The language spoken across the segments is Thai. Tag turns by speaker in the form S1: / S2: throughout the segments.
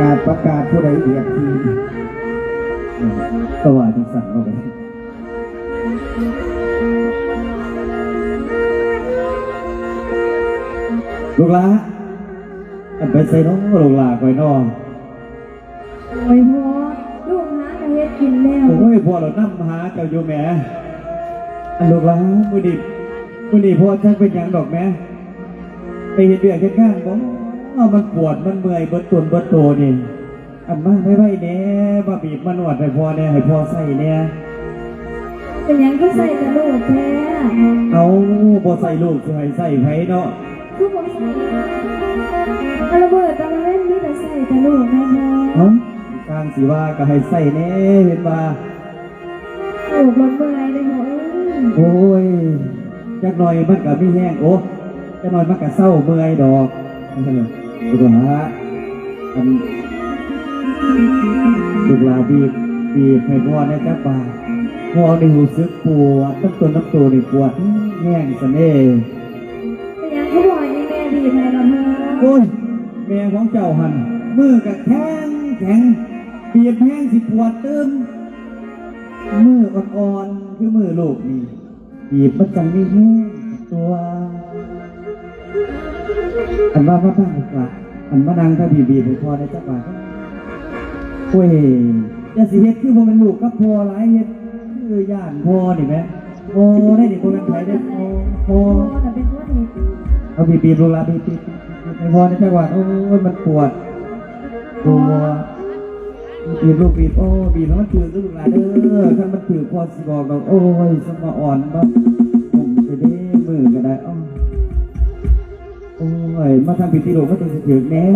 S1: การประกาศผู้ใดเดียดทีก็ว่าจังสั่นเอาไปลูกหลาอันไปใส่น้องลูกหลาคอยน้อง
S2: โอ้ยพ่อลูกหากระเฮ็ดกินแล้ว
S1: โอ้ยพ่อเรานั่หาเจ้าอยู่แหม่อันลูกหลามือดิบมือดิพ่อจักเป็นหยังดอกแม่ไปเห็นเดือดเห็นงานบ่ เอามันปวดมันเมื่อยเบิดตุนเบิดโตนี่อันมาไม่ไหวแน่มาบีบมานวดให้พ่อแน่ให้พ่อใส่แน่
S2: เป็นหยังก็ใส่กระโหลกแท้
S1: เอาบ่ใส่ลูกสิให้ใส่ไผเนาะ
S2: คือบ่ใส่เอาระเบิดตอนเล่นนี่แต่ใส่กระโหลกแม่พ่อ
S1: เอ้าทางสิว่าก็ให้ใส่แน่เห็นว่า
S2: โอ้บนเมื่อยเลยพ่อเอ้ย
S1: โอ้ยจักหน่อยมันก็มีแห้งโอ้จักหน่อยมันก็เศร้าเมื่อยดอก นั่นแหละลูกหลาอันลูกลาบีบบีบให้พ่อนะจ๊ะป่าพ่อนี่รู้สึกปวดตั้งตัวน้ำตัวนี่ปวดแห้งซะแน่
S2: เป็นยังก็บ่อยนี่แม่ดีแม่ละพ่อ
S1: โอ้ยแม่ของเจ้าหันมือกับแข็งแข็งเปียกแห้งสิปวดเติมมืออ่อนๆคือมือลูกนี่บีบมันจังมีแห้งตัว อันว่าว่าบ้างกว่าอันมานังถ้าบีบีบพอได้จักบาทโอ้ยอย่าสิเฮ็ดคือบ่เป็นลูกกับพ่อหลายเฮ็ดคือย่านพ่อนี่แหมพ่อได้นี่บ่เป็นไผได้พอพอ
S2: พ่อน่ะเป็นคนเฮ็ด
S1: เอาบีบบีบลูกลาบีบบีบบีบให้พอได้จักบาทโอ้ยมันปวดตัวบีบลูกบีบโอ้บีบแล้วมันถือลูกหลานเด้อถ้ามันถือพอสิบอกดอกโอ้ยสมอ่อนบ่ โอ้ยมาทำพิธีหลวงก็ต้องถึงแน่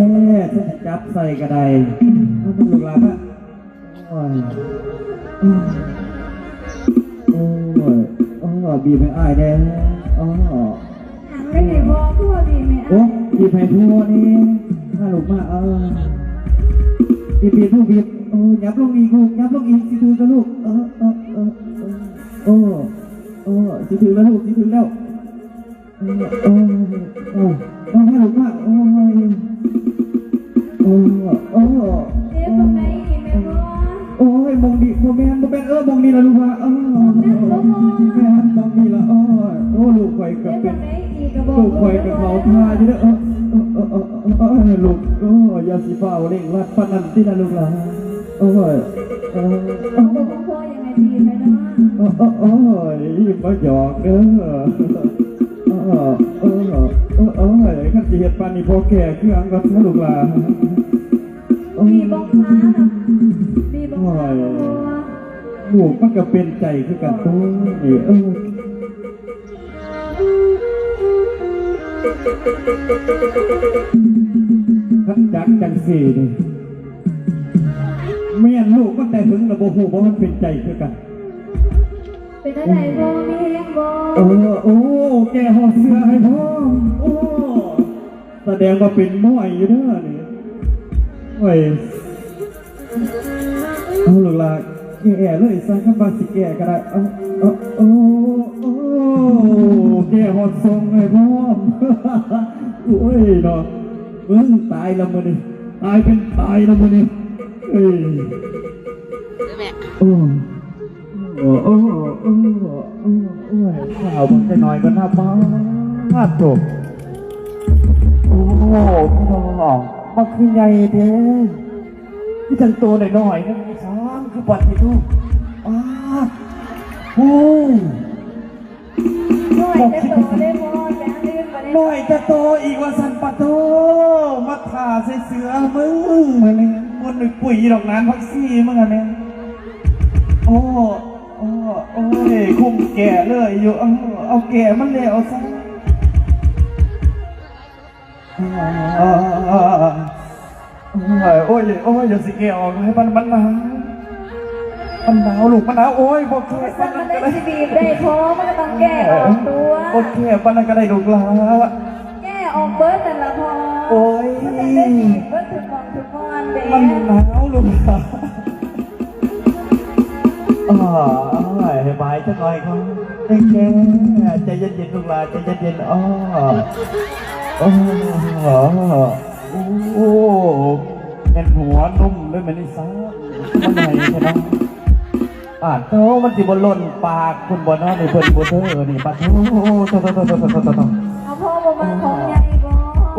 S1: ถ้าจะจับใส่กระไดถ้ามันหลุดหลังอะโอ้ยโอ้ยโอ้ยบีบไม่อายแน่อ๋อ
S2: หางเลยให้พ่อพ่อดีแม่
S1: โอ้บีบให้ทั่วนี่ถ้าหลุดมาเออบีบบีบลูกบีบโอ้ยยับลงอีกลูกยับลงอีกสิถึงแล้วลูกเออเออเออเออโอ้โอ้สิถึงแล้วลูกสิถึงแล้ว โอ้โอ้โอ้โอ้ให้หลุดมาโอ้ยโอ้โอ้
S2: เจ็บตรงไหนอีกแม่พ่อ
S1: โอ้ยมองดีโมแมนโมแมนเออมองดีละลูกว่าเออแม่มองดีละโอ้ยโอ้ลูกข่อยกั
S2: เจ็
S1: บเป็น
S2: ไหนอีกก็บอก
S1: ลูกข่อยกับเขาท่าอยู่เด้อเออเออเออเออเออลูกโอ้ยอย่าสิเฝ้าเร่งรัดปานนั้นที่นะลูกหลานโอ้ยโอ้ย
S2: บอกว่าพ่อยังไงดีแม่เนาะ
S1: โอ้ยโอ้ยมาหยอกเด้อ เออเออเออเออขันสิเฮ็ดปานนี้พอแก่เครื่องก็ทะลูกหลาน
S2: มีบองฟ้าเนาะมีบองฟ้า
S1: ลูกมันก็เป็นใจคือกันตัวนี่เออขันจักจังสี่นี่เมียนลูกมันได้ถึงระบบหูว่ามันเป็นใจคือกัน
S2: เป็นอะไรพ่อมีแห้งบ่
S1: เออโอ้แกหอดเสื้อให้พ่อโอ้แสดงว่าเป็นม้อยอยู่เด้อนี่โอ้ยเอาลูกหลานแก่เลยสร้างคำบาสิแก่ก็ได้เอาเอาโอ้โอ้แกหอดทรงให้พ่อโอ้ยเนาะมึงตายแล้วมื้อนี้ตายเป็นตายแล้วมื้อนี้เอ้ยโอ้ โอ้โอ้โอ้โอ้โอ้ยข่าวมันจะน้อยก็น่าบ้าจบโอ้พี่น้องมันคือใหญ่เด้ที่จังตัวหน่อยๆนะสามคือปัดให้ดูอ้าโอ้
S2: หน่วยจะโตได้พ่อจะลืมบ่ได้
S1: หน่อยจะโตอีกว่าสันปะโตมาถ่าใส่เสือมึงมาเนี่ยมันหนึ่งปุ๋ยดอกน้ำพักซี่มึงอะเนี่ยโอ้ คุ้มแก่เลยอยู่เอาเอาแก่มันเลยเอาซะโอ้ยโอ้ยอย่าสิแก่ออกให้มันมันหนาวมันหนาวลูกมันหนาวโอ้ยบอกแก่ปั
S2: นมั
S1: นก็
S2: ได้
S1: ได้
S2: สิบีบได้พ่องมันก็ต้องแก้ออกตัว
S1: โอเคปันนั้นก็ได้ลูกหลา
S2: แก้ออกเบิร์ดแต่ละพอ
S1: โอ้ย
S2: มันได้บีบเบิร์ดถึงมองถึงมอนเด้
S1: มันหนาวลูกหลาอ่า บายจังหน่อยครับแก่ใจเย็นๆลูกหลานใจเย็นๆอ้อโอ้โหโอ้เป็นหัวนุ่มด้วยมันนี่ซ่ามันไหนใช่ไหมปาดโตมันสิบหล่นปากคุณบนน้อนี่เพิ่นบ่เธอนี่ปาดโตโตโตโตโตโตโตโต
S2: เอาพ่อบ่มาของใหญ่บ่
S1: โ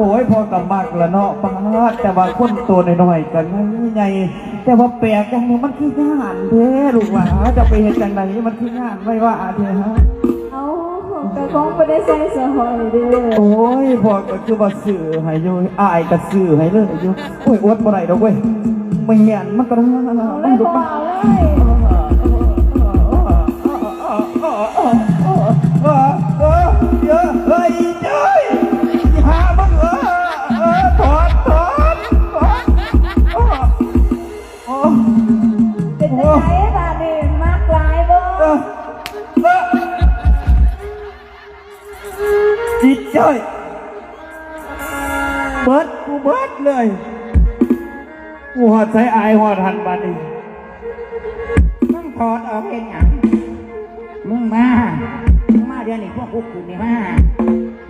S1: อ้ยพอกับมากละเนาะปาดแต่ว่าคนตัวน้อยๆกันใหญ่ๆแต่ว่าแปลกจังเลยมันคืองานเด้ลูกหลานจะไปเฮ็ดจังไดมันคืองานไม่ว่าอาเด้ฮะ
S2: เอาแต่ของบ่ได้ใส่สหอยเด้อ
S1: โอ้ยพอก็คือว่าสื่อให้อยู่อายก็สื่อให้เลยอยู่โอ้ยอดบ่ได้ดอกเว้ยไม่เห็นมันก็ได้
S2: เอาเลยบ่เอาเลย
S1: ใช้อายหอดหันบาดนี้
S3: มึงถอดออกเองอะมึงมามึงมาเดี๋ยวนี้พวกกูคืนนี่มา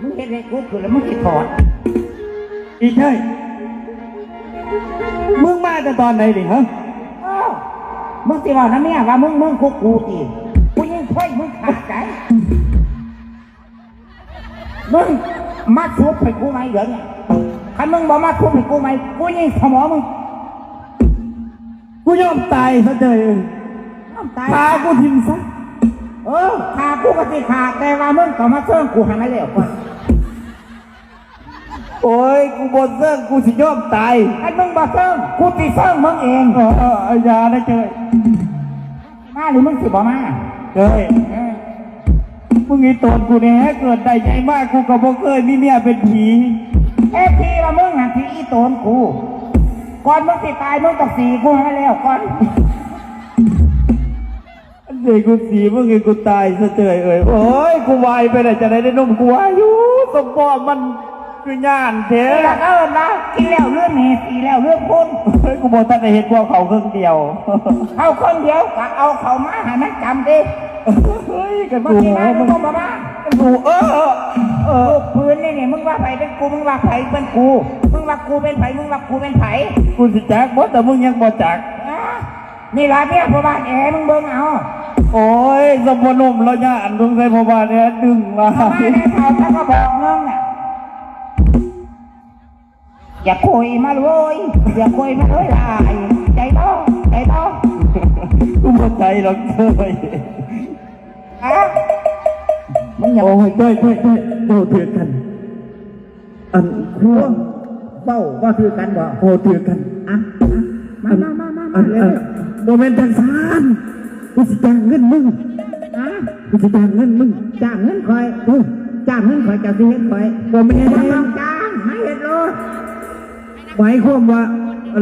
S3: มึงเห็นไอ้กูคืนแล้วมึงจะถอด
S1: อีเจ้ยมึงมาแต่ตอนไหนดิฮะ
S3: เอ้ามึงสิบอกนะเมียว่ามึงมึงคุกกูตีกูยิงถ้อยมึงขาดใจมึงมาทุบให้กูไหมเดี๋ยวนี้ถ้ามึงบอกมาทุบให้กูไหมกูยิงสมองมึง
S1: กูยอมตายซะเจย
S3: น้ำตาย
S1: พากูทิ้งซะ
S3: เออขากูก็สิขาดแต่ว่ามึงก็มาเชิงกูให้มาแล้วก่อน
S1: โอ้ย กูบนเรื่องกูสิยอมตาย
S3: ไอ้มึงบอกเชิงกูสิเชิงมึงเอง
S1: เออเออเอาอยานะเจย
S3: มาหรือมึงสิบอกมา
S1: เจย
S3: เออ
S1: มึงอีตนกูเนี่ยเกิดได้ใจมากกูก็บ่เคยมีเมียเป็นผี
S3: เอ้ทีว่ามึงอะที่อีโตนกู ก่อนมึงสิตายมึงต้องสีกูให้แล้วก่อน
S1: อันเด็กกูสีมึงไงกูตายซะเจยเอ้ยโอ้ยกูวายไปไหนจะได้ได้นมกูวายอยู่สมปอมมันคือย่านเท้
S3: เออแล้วก็เอิญนะทีแล้วเรื่องนี้ทีแล้วเรื่องคุณ
S1: เฮ้ยกูบอกท่านได้เห็นพวกเขาเครื่องเดียว
S3: เอาคนเดียวก็เอาเขามาให้มันจำดิ
S1: เฮ้ยกัน
S3: มึง
S1: กู
S3: สิ
S1: หัว
S3: มามึ
S1: มึ
S3: ง
S1: กูเออเออเออ
S3: พื้นนี่นี่มึงว่าไผเป็นกูมึงว่าไผเป็นกู มึงว่ากูเป็นไผมึงว่ากูเป็นไผ
S1: กูสิจักบ่แต่มึงยังบ่จัก
S3: นี่ล่ะเนี่ยพ่อบ้านแอมึงเบิ่งเอา
S1: โอ้ยสมพนมแล้วย่านตรงใส่พอบาเนี่ยดึงมา
S3: พ่อบ้านแอเขาถ้าก็บอกมึงน่ะอย่าคุยมาเลยอย่าคุยมาเลยลายใจต้องใจต้อง
S1: กูบ่ใจหรอกเจ้ย
S3: อะ อย่า
S1: โอ้ยเจ้ยเจ้ยเจ้ยโอ้ถือกัน อันครัว
S3: เบ้าว่าถือกันบ่
S1: โอ้ถือกัน
S3: อะมามามามามาเลย
S1: โมเมนต์ทางซานกูสิจ้างเงินมึง
S3: อะ
S1: กูสิจ้างเงินมึง
S3: จ้างเงินคอยจ้างเงินคอยจะสิเฮ็ดคอย
S1: โม
S3: เม
S1: น
S3: ต์จ้างไม่เฮ็ดเลย
S1: หมายความว่า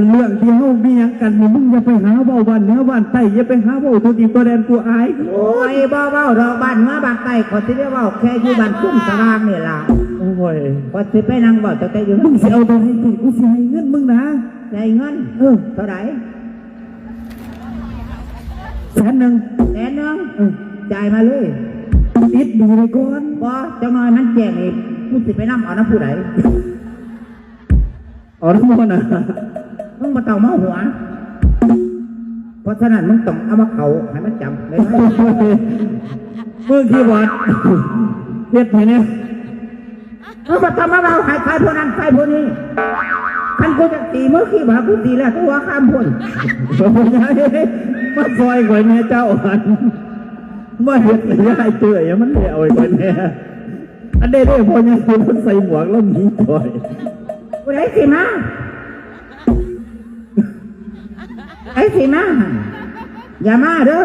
S1: เรื่องที่เฮามีหยังกันนี่มึงอย่าไปหาเว้าบ้านเหนือบ้านใต้อย่าไปหาเว้าทุดีตัวแดนกูอาย
S3: โอ้ยบ่เว้าดอกบ้านเมื่อบ้านใต้ขอยสิได้เว้าแค่อยู่บ้านคุ้มสว่างนี่ล่ะ
S1: โอ้ย
S3: ขอยสิไปนั่งเว้าแต่แต่อยู่
S1: มึงสิเอาตัวให้กูกูสิให้เงินมึงนะ
S3: ได้เงิน
S1: เออ
S3: เท่าไหร่
S1: แสนหนึ่ง
S3: แสนหนึง
S1: เออ
S3: จ่ายมาเลย
S1: ติดดูเลยก่อน
S3: บ่จังน้อยมันแจ้งอีกกูสิไปนำเอาน้ำผู้ใด
S1: อ๋อทั้งหมดนะ
S3: มึงบ่ต้องมาหัว เพราะฉะนั้นมึงต้องเอามาเขาให้มันจำได้ไหม
S1: เมื่อกี้วัดเฮ็ดให้เนี่ย
S3: มึงบ่ต้องมาเว้าให้ใครผู้นั้นใครผู้นี้คันกูจะตีมือขี้บากูตีแล้วตัวข้ามพ้น
S1: โอ้ยายมาซอยก่อยแม่เจ้าอันมาเฮ็ดให้ยายเตื่อยมันเดี่ยวไอ้ก่อยแม่อันเด้เด้พอยังคุณใส่หมวกแล้วหนีก่อย
S3: กูได้สิมาไอ้สิมาอย่ามาเด้อ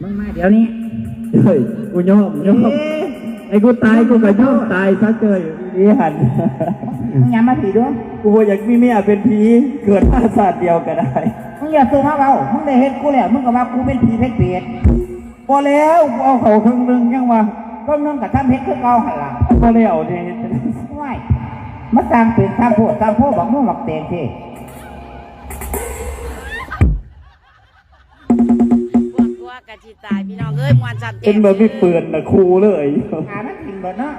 S3: มึงมาเดี๋ยวนี้
S1: เฮ้ยกูยอมยอม
S3: เอ๊ะ
S1: ไอ้กูตายกูก็ยอมตายซะเจยอีหัน
S3: มึงอย่ามาถีด้วย
S1: กูบ่อยากมีเมียเป็นผีเกิดมาศาสตร์เดียวก็ได้
S3: มึงอย่าซื้อมาเบามึงได้เห็นกูแล้วมึงก็ว่ากูเป็นผีเพชรเปียด
S1: พอแล้วกูเอาเขาครึ่งหนึงยังวะ
S3: ก็นึงกับทำเพชรคือเก่าหันหลัง
S1: พอแล้วเนี่ย
S3: ไม่มาสร้างเป็นสร้างโพดสร้างโพดบอกมึงหมักเตงที
S4: พวกตัวกะจิตายพี่น้องเอ้ยมวนสัน
S1: เป็นแบบมีปืนนะครูเลย
S3: ขามันกินเบิดเนาะ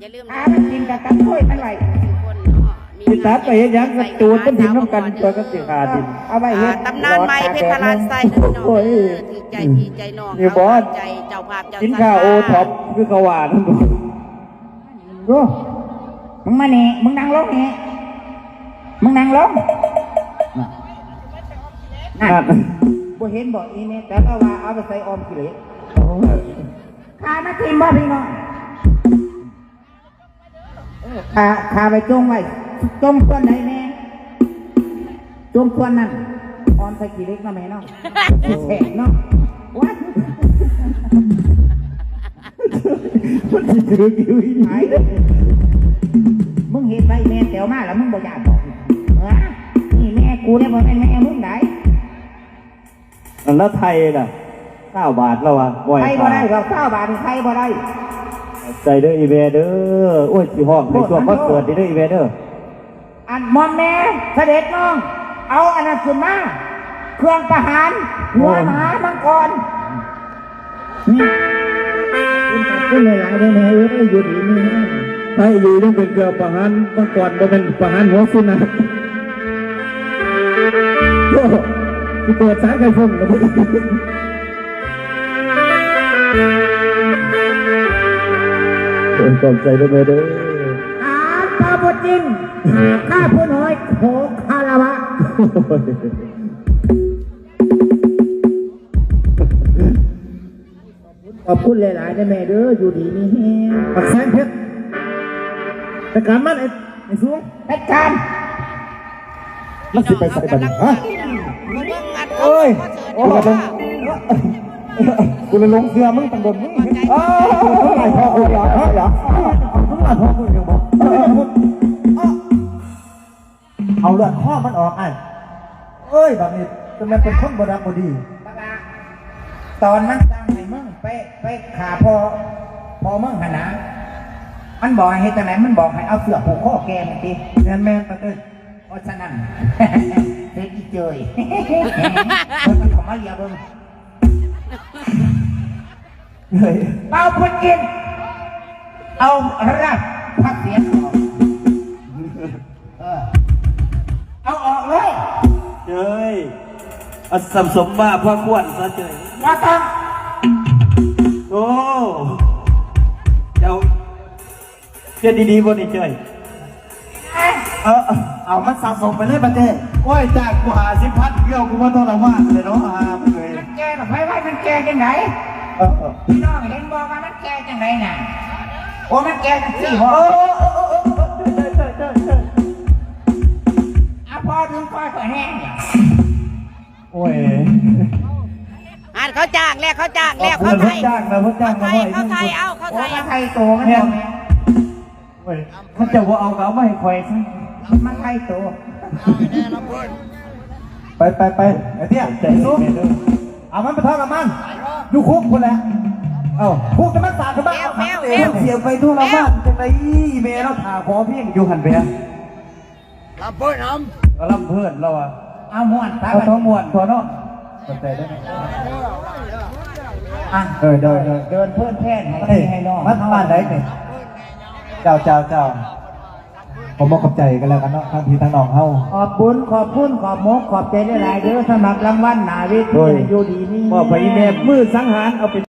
S4: อย่าลืม
S3: ขามันกินกับกับถ้วยทั้งไหล
S4: ทุกคนเนาะ
S1: ตัดไปเฮ็ดหยังกระตูดมันทิ่มน้ำกันตัวก็สิขาดดิน
S3: เอาไว้เฮ็
S4: อ่า
S3: ด
S4: ตำนานไม้เพชรพลานไส้นะพี่น้อง
S1: โอ้ย
S4: เออถือใจพี่ใจน้อง
S1: นี่บอส
S4: ใจเจ้าภาพเจ้า
S1: กิน
S4: สั
S1: ข้าวโอท็อปคือเขาว่านั่นบ่
S3: ดู มึงมานี่มึงนั่งลงนี่มึงนั่งลงนั่น
S1: นั่น
S3: บ่เห็นบ่อีนี่แต่ก็ว่าเอาไปใส่ออมกิเลสขามาทิมบ่พี่น้องเออขาขาไปจงไว้จงส่วนไหนแม่จงส่วนนั้นออมใส่กิเลสเนาะแม่เนาะแสกเนาะวัด
S1: มันสิถือกิ้วอี
S3: หายเลย มึงเห็นไว้แม่เตียวมาแล้วมึงบ่อยากบอกฮะนี่แม่กูเนี่ยบ่แม่นแม่มึงไหน
S1: อันแล้วไทยน่ะ9บาทแล้วว่ะบ่อย
S3: ใครบ่ได้เราเก้าบาทใครบ่ได้
S1: ใจเด้ออีเวเด้อโอ้ยสิฮ้องในช่วงคอนเสิร์ตนี่เด้ออีเวเด้อ
S3: อันมอมแม่เสด็จน้อง เอาอันนั้นขึ้นมาเครื่องประหารหัวหมามังกรนี่คุณขอบคุณหลายๆเลยแม่เอ้ยอยู่ดีนี่นะ
S1: ไทยอยู่ต้องเป็นเกือบประหารเมื่อก่อนบ่เป็นประหารหัวสุนัขโอ้สิเปิดสารไฟฟ้าแล้วบ่เปิดกล่อมใจเด้อแม่เด้อ
S3: อาปาบจินข้าผู้น้อยโขคาราวะขอบคุณหลายๆนะแม่เด้ออยู่ดีนี่แฮง
S1: ปักแสงเพชร แต่การมันไอ้ไอ้สูง
S3: จัดการ
S1: มันสิไปใส่บัดนี้ฮะ
S4: เบิ่งอัด
S1: โอ้ย
S4: โอ้
S1: โอ้ยกูเลยลงเสื้อมึงตังโดนมึงอ้าวไหลพ่อกูเหรอเหรอมึงไหลพ่อกูยังบอกเอาเลือดข้อมันออกไอ้เอ้ยแบบนี้จะมันเป็นคนบดังบดี
S3: ตอนมันสั่งให้มึงไปไปขาพอพอมึงหนนะ มันบอกให้เฮ็ดจังไหนมันบอกให้เอาเสื้อผูกข้อแกมันติ
S1: แม่นแม่นตะเอ้ย
S3: เพราะฉะนั้นเฮ็ดอีเจยเพิ่นมันเขอมาเรียกเบิ่ง
S1: เฮ้ย
S3: เป่าพุดกิน เอารับพักเสียงออกเออเอาออกเลย
S1: เจ้ยอัศมสมมาพ่อขวัญซะเจ้ย
S3: ว่าต้อง
S1: โอ้เจ้า เจ้าดีๆบนนี่เจ้ย
S3: เอ๊ะ
S1: เออเอามันสะสมไปเลยประเทศโอ้ยจากกูหาสิพันเกี่ยวกูว่าต้องระวังเลยเนาะอาไม่เคย
S3: มันแก่กับไฟไว้มันแก่จังไหน
S1: เออเออ
S3: พี่น้องเห็นบอกว่ามันแก่จังไหนน่ะโอ้มันแก่จังสี่บ่
S1: เออเออเออเออเจ้ยเจ้ยเจ้ยเจ้ย
S3: เอาพอถึงพอก็แห้งเนี่ย
S1: โอ้ย
S4: อัดเขาจ้างแล้วเขาจ้าง
S1: เพื่
S4: แล้ว
S1: อ
S4: เขา
S1: น
S4: ไท
S1: เพิ่
S4: ย
S1: จ้างนะเพิ่นจ้าง
S4: เขา
S1: มา
S4: ไทย
S1: ไว้
S4: เขาไทยเอาเขา
S3: โอ้
S4: ไทย
S3: มัน
S4: เอา
S3: ไทยโตมันบ่แม่
S1: เฮ้ยมันจะว่าเอาก็เอามาให้คอยซะ
S3: มันไทยโต
S1: ไปไปไปไอ้เตี้ยใจสู้เอามันไปทอดกับมันอยู่คุกคนแหละเอ้าคุกจะมันสาดกันบ้างเอาขังเสียเสียไปทั่วละบ้านจังไรเมย์เราถาขอเพียงอยู่หันไปฮะ
S5: ลำเพิ่นน้
S1: ก็ลำเพื่อนเราอะ
S3: เอาม่วนตา
S1: เอาท้องมวนตัวเนาะสนใจได้ไหม
S3: อะ
S1: เออเดินเดิน
S3: เดินเพื่อนแพทย์ให้
S1: เฮ้ย
S3: พี่ให้น้อง
S1: มาทางบ้านไหนเนี่ย เจ้าเจ้าเจ้าผมบอกขอบใจกันแล้วกันเนาะทางพี่ทางน้องเฮา
S3: ขอบคุณขอบคุณขอบมกขอบใจหลายๆเด้อสมัครรางวัลหนาเวที
S1: โอ้ย
S3: ให้อยู่ดีนี่
S1: มอบไปอีเมลมือสังหารเอาไป